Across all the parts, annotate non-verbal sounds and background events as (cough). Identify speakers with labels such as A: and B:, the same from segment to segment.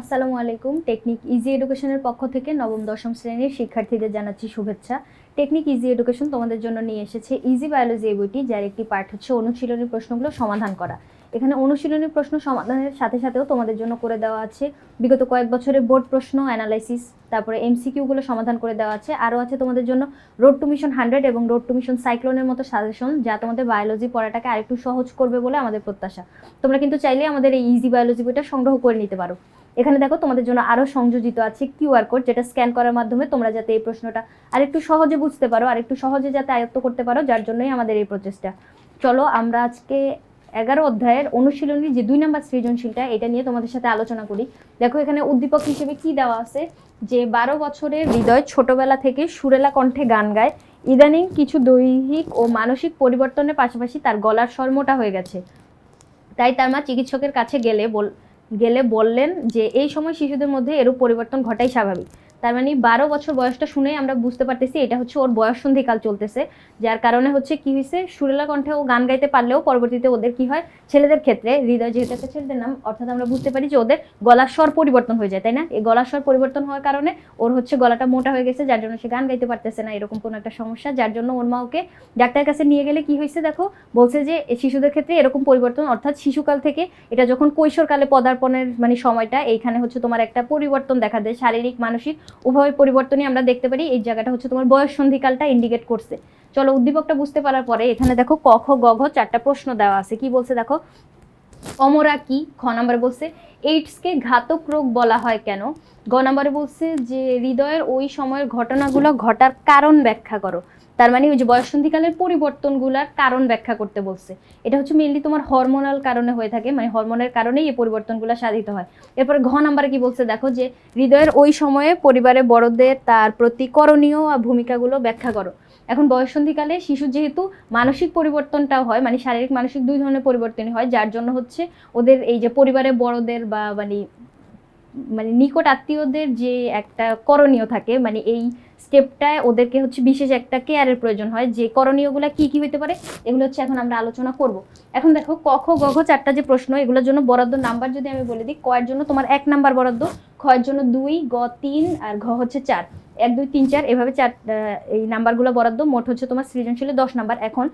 A: আসসালামু আলাইকুম। Technique easy এডুকেশনের পক্ষ থেকে নবম, দশম শ্রেণির শিক্ষার্থীদের জানাচ্ছি শুভেচ্ছা। টেকনিক ইজি এডুকেশন তোমাদের জন্য নিয়ে এসেছে ইজি বায়োলজি এই বইটি, যার একটি পার্ট হচ্ছে অনুশীলনী প্রশ্নগুলো সমাধান করা। এখানে অনুশীলনী প্রশ্ন সমাধানের সাথে সাথেও তোমাদের জন্য করে দেওয়া আছে। বিগত কয়েক বছরের বোর্ড প্রশ্ন, অ্যানালাইসিস, তারপরে এমসিকিউগুলো সমাধান করে দেওয়া আছে। আরও আছে তোমাদের জন্য রোড টু মিশন হান্ড্রেড এবং রোড টু মিশন সাইক্লোনের মতো সাজেশন, যা তোমাদের বায়োলজি পড়াটাকে আরেকটু সহজ করবে বলে আমাদের প্রত্যাশা। তোমরা কিন্তু চাইলে আমাদের এই ইজি বায়োলজি বইটা সংগ্রহ করে নিতে পারো। এখানে দেখো তোমাদের জন্য আরও সংযোজিত আছে কিউআর কোড, যেটা স্ক্যান করার মাধ্যমে তোমরা যাতে এই প্রশ্নটা আরেকটু সহজে বুঝতে পারো, আরেকটু সহজে যাতে আয়ত্ত করতে পারো, যার জন্যই আমাদের এই প্রচেষ্টা। চলো আমরা আজকে এগারো অধ্যায়ের অনুশীলনী, যে দুই নম্বর সৃজনশীলটা, এটা নিয়ে তোমাদের সাথে আলোচনা করি। দেখো এখানে উদ্দীপক হিসেবে কি দেওয়া আছে? যে বারো বছরের হৃদয় ছোটবেলা থেকে সুরেলা কণ্ঠে গান গায়। ইদানিং কিছু দৈহিক ও মানসিক পরিবর্তনের পাশাপাশি তার গলার স্বর হয়ে গেছে। তাই তার মা চিকিৎসকের কাছে গেলে বল গেলে বললেন যে এই সময় শিশুদের মধ্যে এরূপ পরিবর্তন ঘটাই স্বাভাবিক। তার মানে বারো বছর বয়সটা শুনে আমরা বুঝতে পারতেছি এটা হচ্ছে ওর বয়স সন্ধিকাল চলতেছে, যার কারণে হচ্ছে কি হয়েছে সুরেলা কণ্ঠে ও গান গাইতে পারলেও পরবর্তীতে ওদের কি হয়, ছেলেদের ক্ষেত্রে, হৃদয় যেহেতু একটা ছেলেদের নাম, অর্থাৎ আমরা বুঝতে পারি যে ওদের গলার স্বর পরিবর্তন হয়ে যায়, তাই না? এই গলার স্বর পরিবর্তন হওয়ার কারণে ওর হচ্ছে গলাটা মোটা হয়ে গেছে, যার জন্য সে গান গাইতে পারতেছে না, এরকম কোনো একটা সমস্যা, যার জন্য ওর মা ওকে ডাক্তারের কাছে নিয়ে গেলে কি হয়েছে দেখো, বলছে যে শিশুদের ক্ষেত্রে এরকম পরিবর্তন, অর্থাৎ শিশুকাল থেকে এটা যখন কৈশোরকালে পদার্পণের মানে সময়টা, এইখানে হচ্ছে তোমার একটা পরিবর্তন দেখা দেয়, শারীরিক, মানসিক উভয় পরিবর্তনই আমরা দেখতে পারি। এই জায়গাটা হচ্ছে তোমার বয়স সন্ধিকালটা ইন্ডিকেট করছে। চলো উদ্দীপকটা বুঝতে পারার পরে এখানে দেখো ক, খ চারটা প্রশ্ন দেওয়া আছে। কি বলছে দেখো? অমরা কি? খ নাম্বারে বলছে এইডসকে ঘাতক রোগ বলা হয় কেন? গ নাম্বারে বলছে যে, হৃদয়ের ওই সময়ের ঘটনাগুলো ঘটার কারণ ব্যাখ্যা করো। তার মানে ওই যে বয়সন্ধিকালের পরিবর্তনগুলার কারণ ব্যাখ্যা করতে বলছে। এটা হচ্ছে মেনলি তোমার হরমোনাল কারণে হয়ে থাকে মানে হরমোনের কারণেই এই পরিবর্তনগুলো সাধিত হয়। এরপরে ঘ নাম্বারে কি বলছে? দেখো যে হৃদয়ের ওই সময়ে পরিবারে বড়দের তার প্রতি করণীয় ভূমিকাগুলো ব্যাখ্যা করো। এখন বয়সন্ধিকালে শিশু যেহেতু মানসিক পরিবর্তনটাও হয় মানে শারীরিক মানসিক দুই ধরনের পরিবর্তনই হয়, যার জন্য হচ্ছে ওদের এই যে পরিবারের বড়দের বা মানে মানে নিকট আত্মীয়দের যে একটা করণীয় থাকে মানে এই স্টেপটায় ওদেরকে হচ্ছে বিশেষ একটা কেয়ারের প্রয়োজন হয়, যে করণীয়গুলো কি কি হতে পারে, এগুলো হচ্ছে এখন আমরা আলোচনা করব। এখন দেখো কখ গঘ চারটা যে প্রশ্ন, এগুলোর জন্য বরাদ্দ নাম্বার যদি আমি বলে দিই কয়ের জন্য তোমার এক নাম্বার বরাদ্দ খয়ের জন্য দুই, গ তিন, আর ঘ হচ্ছে চার। এক, দুই, তিন, চার, এভাবে চার এই নাম্বারগুলো বরাদ্দ, মোট হচ্ছে তোমার সৃজনশীলে দশ নাম্বার এখন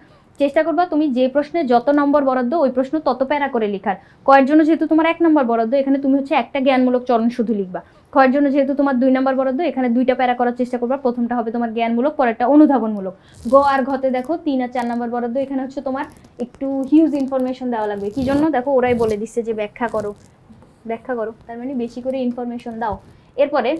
A: চেষ্টা করবা তুমি যে প্রশ্নে যত নম্বর বরাদ্দ, ওই প্রশ্ন তত প্যারা করে লেখার। কয়ের জন্য যেহেতু তোমার এক নম্বর বরাদ্দ, এখানে তুমি হচ্ছে একটা জ্ঞানমূলক চরণ শুধু লিখবা। ক্ষয়ের জন্য যেহেতু তোমার দুই নম্বর বরাদ্দ, এখানে দুইটা প্যারা করার চেষ্টা করবা। প্রথমটা হবে তোমার জ্ঞানমূলক, পরেরটা অনুধাবনমূলক। গ আর ঘতে দেখো, তিন আর চার নম্বর বরাদ্দ, এখানে হচ্ছে তোমার একটু হিউজ ইনফরমেশন দেওয়া লাগবে। কি জন্য? দেখো, ওরাই বলে দিচ্ছে যে ব্যাখ্যা করো। ব্যাখ্যা করো, তার মানে বেশি করে ইনফরমেশন দাও। এরপরে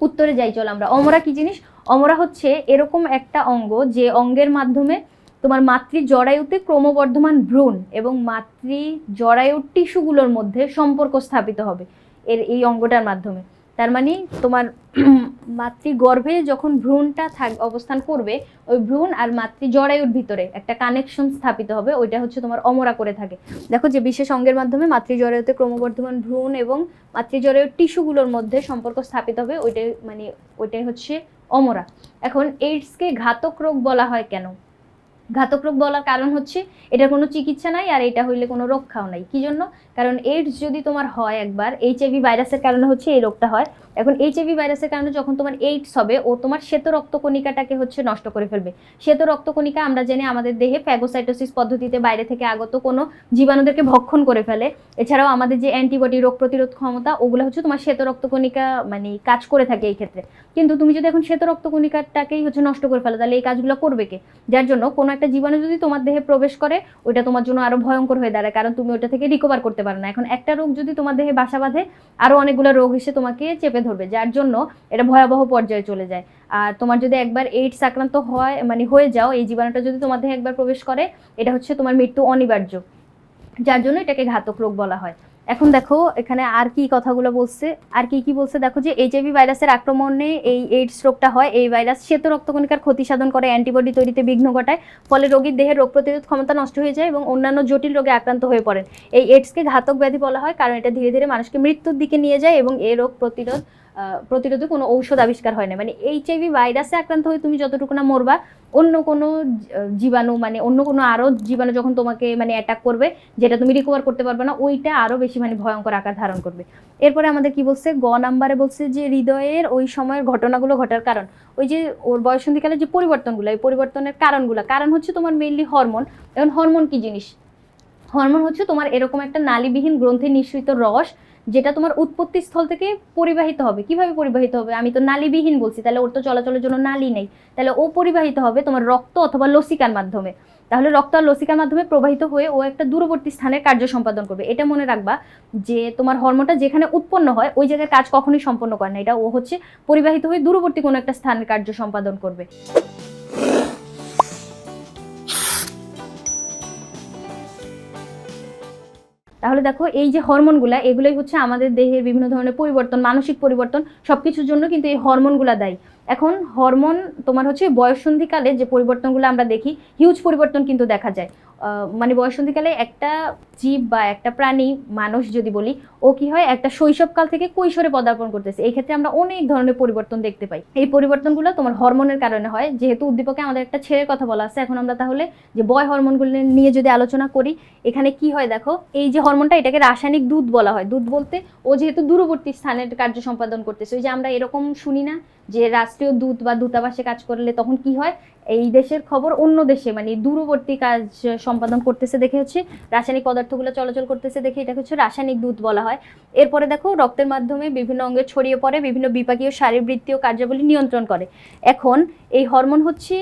A: উত্তরে যাই চল আমরা। অমরা কি জিনিস? অমরা হচ্ছে এরকম একটা অঙ্গ যে অঙ্গের মাধ্যমে তোমার মাতৃ জরায়ুতে ক্রমবর্ধমান ভ্রূণ এবং মাতৃ জরায়ুর টিস্যুগুলোর মধ্যে সম্পর্ক স্থাপিত হবে এর এই অঙ্গটার মাধ্যমে। তার মানে তোমার (clears throat) মাতৃ গর্ভে যখন ভ্রূণটা থাক, অবস্থান করবে, ওই ভ্রূণ আর মাতৃ জরায়ুর ভিতরে একটা কানেকশন স্থাপিত হবে, ওইটা হচ্ছে তোমার অমরা করে থাকে। দেখো যে বিশেষ অঙ্গের মাধ্যমে মাতৃ জরায়ুতে ক্রমবর্ধমান ভ্রূণ এবং মাতৃ জরায়ুর টিস্যুগুলোর মধ্যে সম্পর্ক স্থাপিত হবে, ওইটাই মানে ওইটাই হচ্ছে অমরা। এখন এইডসকে ঘাতক রোগ বলা হয় কেন? ঘাতক রোগ বলার কারণ হচ্ছে এটার কোনো চিকিৎসা নাই আর এটা হইলে কোনো রক্ষাও নাই। কি জন্য? কারণ এইডস যদি তোমার হয় একবার এইচআইভি ভাইরাসের কারণে হচ্ছে এই রোগটা হয়। এখন এইচআইভি ভাইরাসের কারণে যখন তোমার এইডস হবে, ও তোমার শ্বেত রক্তকণিকাটাকে হচ্ছে নষ্ট করে ফেলবে। শ্বেত রক্তকণিকা আমরা জেনে আমাদের দেহে ফ্যাগোসাইটোসিস পদ্ধতিতে বাইরে থেকে আগত কোনো জীবাণুদেরকে ভক্ষণ করে ফেলে। এছাড়াও আমাদের যে অ্যান্টিবডি রোগ প্রতিরোধ ক্ষমতা, ওগুলো হচ্ছে তোমার শ্বেত রক্তকণিকা মানে কাজ করে থাকে এই ক্ষেত্রে। কিন্তু তুমি যদি এখন শ্বেত রক্তকণিকাটাকেই হচ্ছে নষ্ট করে ফেলো, তাহলে এই কাজগুলো করবে কে? যার জন্য কোনো একটা জীবাণু যদি তোমার দেহে প্রবেশ করে, ওইটা তোমার জন্য আরও ভয়ঙ্কর হয়ে দাঁড়ায়, কারণ তুমি ওটা থেকে রিকভার করতে পারো না। এখন একটা রোগ যদি তোমার দেহে বাসা বাঁধে, আরও অনেকগুলো রোগ এসে তোমাকে চেপে ধরবে, যার জন্য এটা ভয়াবহ পর্যায়ে চলে যায়। আর তোমার যদি একবার এইডস আক্রান্ত হয় মানে হয়ে যাও, এই জীবাণুটা যদি তোমার দেহে একবার প্রবেশ করে, এটা হচ্ছে তোমার মৃত্যু অনিবার্য, যার জন্য এটাকে ঘাতক রোগ বলা হয়। এখন দেখো, এখানে আর কি কথাগুলো বলছে, আর কি কি বলছে? দেখো যে এইচআইভি ভাইরাসের আক্রমণে এই এইডস রোগটা হয়, এই ভাইরাস শ্বেত রক্তকণিকার ক্ষতি সাধন করে অ্যান্টিবডি তৈরিতে বিঘ্ন ঘটায়, ফলে রোগীর দেহের রোগ প্রতিরোধ ক্ষমতা নষ্ট হয়ে যায় এবং অন্যান্য জটিল রোগে আক্রান্ত হয়ে পড়েন। এই এইডসকে ঘাতক ব্যাধি বলা হয়, কারণ এটা ধীরে ধীরে মানুষকে মৃত্যুর দিকে নিয়ে যায় এবং এই রোগ প্রতিরোধ প্রতিরোধী কোনো ঔষধ আবিষ্কার হয় না। মানে এইচআইভি ভাইরাসে আক্রান্ত হয়ে তুমি যতটুকু না মরবা, অন্য কোনো জীবাণু মানে অন্য কোনো আরও জীবাণু যখন তোমাকে মানে অ্যাটাক করবে, যেটা তুমি রিকভার করতে পারবে না, ওইটা আরও বেশি মানে ভয়ঙ্কর আকার ধারণ করবে। এরপরে আমাদের কি বলছে? গ নাম্বারে বলছে যে হৃদয়ের ওই সময়ের ঘটনাগুলো ঘটার কারণ। ওই যে ওর বয়সন্ধিকালে যে পরিবর্তনগুলো, এই পরিবর্তনের কারণগুলো, কারণ হচ্ছে তোমার মেইনলি হরমোন এখন হরমোন কি জিনিস? হরমোন হচ্ছে তোমার এরকম একটা নালীবিহীন গ্রন্থে নিঃসৃত রস যেটা তোমার উৎপত্তি স্থল থেকে পরিবাহিত হবে। কীভাবে পরিবাহিত হবে? আমি তো নালীবিহীন বলছি, তাহলে ওর তো চলাচলের জন্য নালী নেই। তাহলে ও পরিবাহিত হবে তোমার রক্ত অথবা লসিকার মাধ্যমে। তাহলে রক্ত আর লসিকার মাধ্যমে প্রবাহিত হয়ে ও একটা দূরবর্তী স্থানের কার্য সম্পাদন করবে। এটা মনে রাখবা যে তোমার হরমোনটা যেখানে উৎপন্ন হয়, ওই জায়গায় কাজ কখনোই সম্পন্ন করে না। এটা ও হচ্ছে পরিবাহিত হয়ে দূরবর্তী কোনো একটা স্থানের কার্য সম্পাদন করবে। তাহলে দেখো এই যে হরমোনগুলা, এগুলোই হচ্ছে আমাদের দেহের বিভিন্ন ধরনের পরিবর্তন, মানসিক পরিবর্তন সব কিছুর জন্য কিন্তু এই হরমোনগুলা দায়ী। এখন হরমোন তোমার হচ্ছে বয়সন্ধিকালে যে পরিবর্তনগুলো আমরা দেখি হিউজ পরিবর্তন কিন্তু দেখা যায়। মানে বয়সন্ধিকালে একটা জীব বা একটা প্রাণী, মানুষ যদি বলি, ও কি হয়, একটা শৈশবকাল থেকে কৈশোরে পদার্পণ করতেছে। এই ক্ষেত্রে আমরা অনেক ধরনের পরিবর্তন দেখতে পাই। এই পরিবর্তনগুলো তোমার হরমোনের কারণে হয়। যেহেতু উদ্দীপকে আমাদের একটা ছেলের কথা বলা আছে, এখন আমরা তাহলে যে বয় হরমোনগুলো নিয়ে যদি আলোচনা করি, এখানে কি হয় দেখো, এই যে হরমোনটা এটাকে রাসায়নিক দুধ বলা হয়। দুধ বলতে ও যেহেতু দূরবর্তী স্থানের কার্য সম্পাদন করতেছে। ওই যে আমরা এরকম শুনি না যে রাষ্ট্রীয় দূত বা দূতাবাসে কাজ করলে তখন কি হয়? এই দেশের খবর অন্য দেশে মানে দূরবর্তী কাজ সম্পাদন করতেছে দেখে হচ্ছে রাসায়নিক পদার্থগুলো চলাচল করতেছে দেখে এটা হচ্ছে রাসায়নিক দূত বলা হয়। এরপরে দেখো রক্তের মাধ্যমে বিভিন্ন অঙ্গে ছড়িয়ে পড়ে, বিভিন্ন বিপাকীয় শারীরবৃত্তীয় কার্যাবলী নিয়ন্ত্রণ করে। এখন এই হরমোন হচ্ছে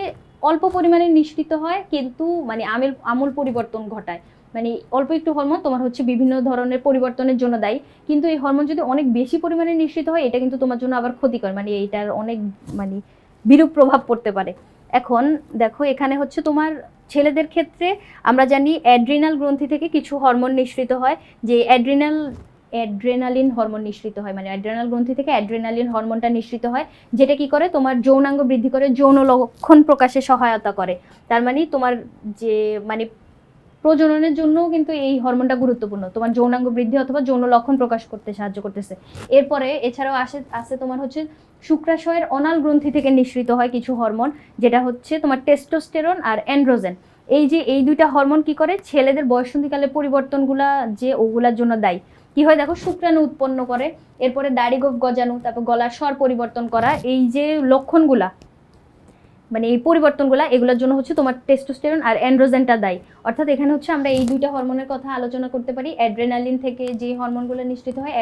A: অল্প পরিমাণে নিঃসৃত হয়, কিন্তু মানে আমিল আমূল পরিবর্তন ঘটায়। মানে অল্প একটু হরমোন, তোমার হচ্ছে বিভিন্ন ধরনের পরিবর্তনের জন্য দায়ী। কিন্তু এই হরমোন যদি অনেক বেশি পরিমাণে নিঃসৃত হয়, এটা কিন্তু তোমার জন্য আবার ক্ষতিকর। মানে এইটার অনেক মানে বিরূপ প্রভাব পড়তে পারে। এখন দেখো, এখানে হচ্ছে তোমার ছেলেদের ক্ষেত্রে আমরা জানি অ্যাড্রিনাল গ্রন্থি থেকে কিছু হরমোন নিঃসৃত হয়, যে অ্যাড্রিনাল, অ্যাড্রেনালিন হরমোন নিঃসৃত হয়। মানে অ্যাড্রেনাল গ্রন্থি থেকে অ্যাড্রেনালিন হরমোনটা নিঃসৃত হয়, যেটা কি করে? তোমার যৌনাঙ্গ বৃদ্ধি করে, যৌন লক্ষণ প্রকাশে সহায়তা করে। তার মানে তোমার যে মানে প্রজননের জন্যও কিন্তু এই হরমোনটা গুরুত্বপূর্ণ। তোমার যৌনাঙ্গ বৃদ্ধি অথবা যৌন লক্ষণ প্রকাশ করতে সাহায্য করতেছে। এরপরে এছাড়াও আসে আছে তোমার হচ্ছে শুক্রাশয়ের অনাল গ্রন্থি থেকে নিঃসৃত হয় কিছু হরমোন, যেটা হচ্ছে তোমার টেস্টোস্টেরন আর অ্যান্ড্রোজেন এই যে, এই দুইটা হরমোন কি করে? ছেলেদের বয়সন্ধিকালে পরিবর্তনগুলা যে, ওগুলার জন্য দায়ী। কি হয় দেখো? শুক্রাণু উৎপন্ন করে, এরপরে দাড়ি গোফ গজানো, তারপর গলার স্বর পরিবর্তন করা, এই যে লক্ষণগুলা মানে এই পরিবর্তনগুলো, এগুলোর জন্য হচ্ছে তোমার টেস্টোস্টেরন আর অ্যান্ড্রোজেনটা দায়ী। অর্থাৎ এখানে হচ্ছে আমরা এই দুইটা হরমোনের কথা আলোচনা করতে পারি। অ্যাড্রেনালিন থেকে যে হরমোনগুলো নিঃসৃত হয়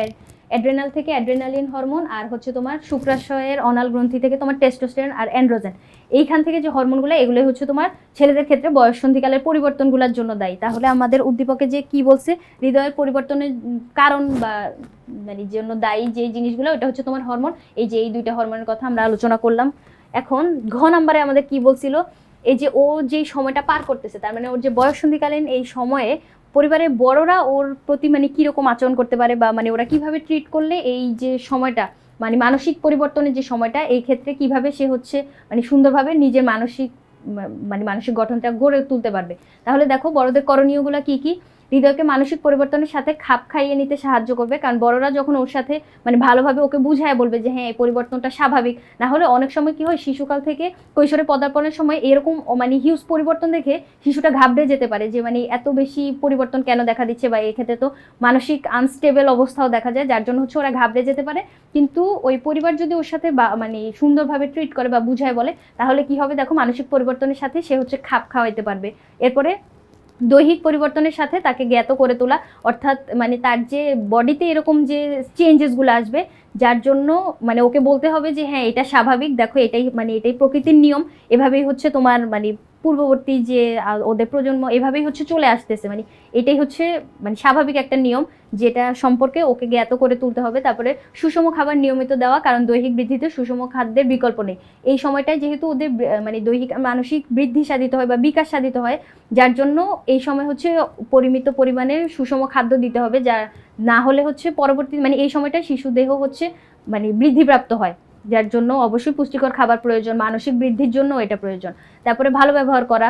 A: অ্যাড্রেনাল থেকে অ্যাড্রেনালিন হরমোন আর হচ্ছে তোমার শুক্রাশয়ের অনাল গ্রন্থি থেকে তোমার টেস্টোস্টেরন আর অ্যান্ড্রোজেন এইখান থেকে যে হরমোনগুলো এগুলো হচ্ছে তোমার ছেলেদের ক্ষেত্রে বয়সন্ধিকালের পরিবর্তনগুলোর জন্য দায়ী। তাহলে আমাদের উদ্দীপকে যে কি বলছে, হৃদয়ের পরিবর্তনের কারণ বা মানে জন্য দায়ী যে জিনিসগুলো, ওটা হচ্ছে তোমার হরমোন এই যে এই দুইটা হরমোনের কথা আমরা আলোচনা করলাম। এখন ঘ নাম্বারে আমাদের কি বলছিল? এই যে ও যে সময়টা পার করতেছে, তার মানে ওর যে বয়সন্ধিকালীন এই সময়ে পরিবারের বড়রা ওর প্রতি মানে কীরকম আচরণ করতে পারে বা মানে ওরা কীভাবে ট্রিট করলে এই যে সময়টা মানে মানসিক পরিবর্তনের যে সময়টা, এই ক্ষেত্রে কীভাবে সে হচ্ছে মানে সুন্দরভাবে নিজের মানসিক মানে মানসিক গঠনটা গড়ে তুলতে পারবে? তাহলে দেখো বড়দের করণীয়গুলো কি কি? হৃদয়কে মানসিক পরিবর্তনের সাথে খাপ খাইয়ে নিতে সাহায্য করবে। কারণ বড়রা যখন ওর সাথে মানে ভালোভাবে ওকে বুঝায় বলবে যে হ্যাঁ এই পরিবর্তনটা স্বাভাবিক। না হলে অনেক সময় কি হয়, শিশুকাল থেকে কৈশোরে পদার্পণের সময় এরকম মানে হিউজ পরিবর্তন দেখে শিশুটা ঘাবড়ে যেতে পারে যে মানে এত বেশি পরিবর্তন কেন দেখা দিচ্ছে? বা এক্ষেত্রে তো মানসিক আনস্টেবল অবস্থাও দেখা যায়, যার জন্য হচ্ছে ওরা ঘাবড়ে যেতে পারে। কিন্তু ওই পরিবার যদি ওর সাথে বা মানে সুন্দরভাবে ট্রিট করে বা বুঝায় বলে, তাহলে কি হবে? দেখো, মানসিক পরিবর্তনের সাথে সে হচ্ছে খাপ খাওয়াইতে পারবে। এরপরে দৈহিক পরিবর্তনের সাথে তাকে জ্ঞাত করে তোলা, অর্থাৎ মানে তার যে বডিতে এরকম যে চেঞ্জেসগুলো আসবে, যার জন্য মানে ওকে বলতে হবে যে হ্যাঁ এটা স্বাভাবিক, দেখো এটাই মানে এটাই প্রকৃতির নিয়ম, এভাবেই হচ্ছে তোমার মানে পূর্ববর্তী যে ওদের প্রজন্ম এভাবেই হচ্ছে চলে আসতেছে। মানে এটাই হচ্ছে মানে স্বাভাবিক একটা নিয়ম যেটা সম্পর্কে ওকে জ্ঞাত করে তুলতে হবে। তারপরে সুষম খাবার নিয়মিত দেওয়া, কারণ দৈহিক বৃদ্ধিতে সুষম খাদ্যের বিকল্প নেই। এই সময়টায় যেহেতু ওদের মানে দৈহিক, মানসিক বৃদ্ধি সাধিত হয় বা বিকাশ সাধিত হয়, যার জন্য এই সময় হচ্ছে পরিমিত পরিমাণে সুষম খাদ্য দিতে হবে, যা না হলে হচ্ছে পরবর্তী মানে এই সময়টা শিশু দেহ হচ্ছে মানে বৃদ্ধিপ্রাপ্ত হয়। যার জন্য অবশ্যই পুষ্টিকর খাবার প্রয়োজন, মানসিক বৃদ্ধির জন্য এটা প্রয়োজন। তারপরে ভালো ব্যবহার করা,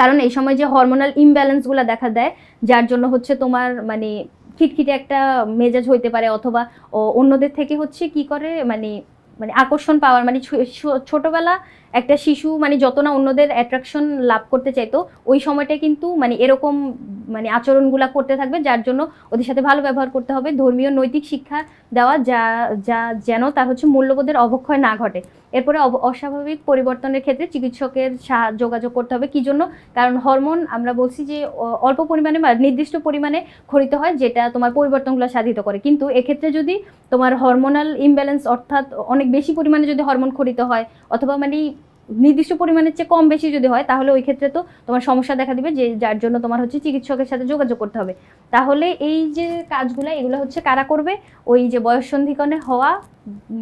A: কারণ এই সময় যে হরমোনাল ইমব্যালেন্সগুলো দেখা দেয়, যার জন্য হচ্ছে তোমার মানে খিটখিটে একটা মেজাজ হইতে পারে অথবা অন্যদের থেকে হচ্ছে কি করে মানে মানে আকর্ষণ পাওয়ার মানে ছোটবেলা একটা শিশু মানে যত না অন্যদের অ্যাট্রাকশন লাভ করতে চাইতো, ওই সময়টা কিন্তু মানে এরকম মানে আচরণগুলা করতে থাকবে, যার জন্য ওদের সাথে ভালো ব্যবহার করতে হবে। ধর্মীয় নৈতিক শিক্ষা দেওয়া যা যা যেন তার হচ্ছে মূল্যবোধের অবক্ষয় না ঘটে। এরপরে অস্বাভাবিক পরিবর্তনের ক্ষেত্রে চিকিৎসকের যোগাযোগ করতে হবে। কি জন্য? কারণ হরমোন, আমরা বলছি যে অল্প পরিমাণে বা নির্দিষ্ট পরিমাণে খরিত হয়, যেটা তোমার পরিবর্তনগুলো সাধিত করে। কিন্তু এক্ষেত্রে যদি তোমার হরমোনাল ইমব্যালেন্স অর্থাৎ অনেক বেশি পরিমাণে যদি হরমোন খরিত হয়, অথবা মানে নির্দিষ্ট পরিমাণের চেয়ে কম বেশি যদি হয়, তাহলে ওই ক্ষেত্রে তো তোমার সমস্যা দেখা দিবে যে যার জন্য তোমার হচ্ছে চিকিৎসকের সাথে যোগাযোগ করতে হবে। তাহলে এই যে কাজগুলো, এগুলো হচ্ছে কারা করবে? ওই যে বয়ঃসন্ধিকরণে হওয়া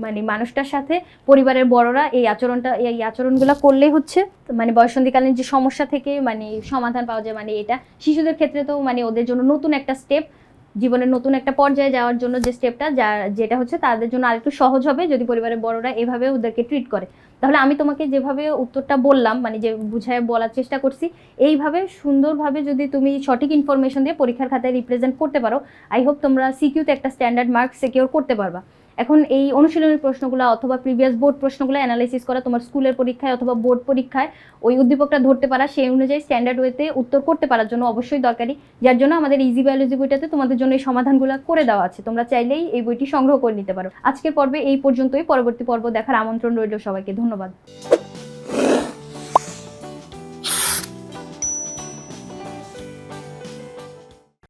A: মানে মানুষটার সাথে পরিবারের বড়রা এই আচরণটা, এই আচরণগুলো করলেই হচ্ছে মানে বয়ঃসন্ধিকালীন যে সমস্যা থেকে মানে সমাধান পাওয়া যায় মানে এটা শিশুদের ক্ষেত্রে তো মানে ওদের জন্য নতুন একটা স্টেপ জীবনের নতুন একটা পর্যায়ে যাওয়ার জন্য যে স্টেপটা যা, যেটা হচ্ছে তাদের জন্য আরেকটু সহজ হবে যদি পরিবারের বড়রা এভাবে ওদেরকে ট্রিট করে। তাহলে আমি তোমাকে যেভাবে উত্তরটা বললাম মানে যে বুঝায় বলার চেষ্টা করছি, এইভাবে সুন্দরভাবে যদি তুমি সঠিক ইনফরমেশন দিয়ে পরীক্ষার খাতায় রিপ্রেজেন্ট করতে পারো আই হোপ তোমরা সিকিউতে একটা স্ট্যান্ডার্ড মার্ক সিকিউর করতে পারবা। এখন এই অনুশীলনের প্রশ্নগুলো অথবা প্রিভিয়াস বোর্ড প্রশ্নগুলো অ্যানালাইসিস করা তোমার স্কুলের পরীক্ষায় অথবা বোর্ড পরীক্ষায় ওই উদ্দীপকটা ধরতে পারা, সেই অনুযায়ী স্ট্যান্ডার্ড ওয়েতে উত্তর করতে পারার জন্য অবশ্যই দরকারি। যার জন্য আমাদের ইজি বায়োলজি বইটাতে তোমাদের জন্য এই সমাধানগুলো করে দেওয়া আছে। তোমরা চাইলেই এই বইটি সংগ্রহ করে নিতে পারো। আজকের পর্বে এই পর্যন্তই। পরবর্তী পর্ব দেখার আমন্ত্রণ রইল সবাইকে। ধন্যবাদ।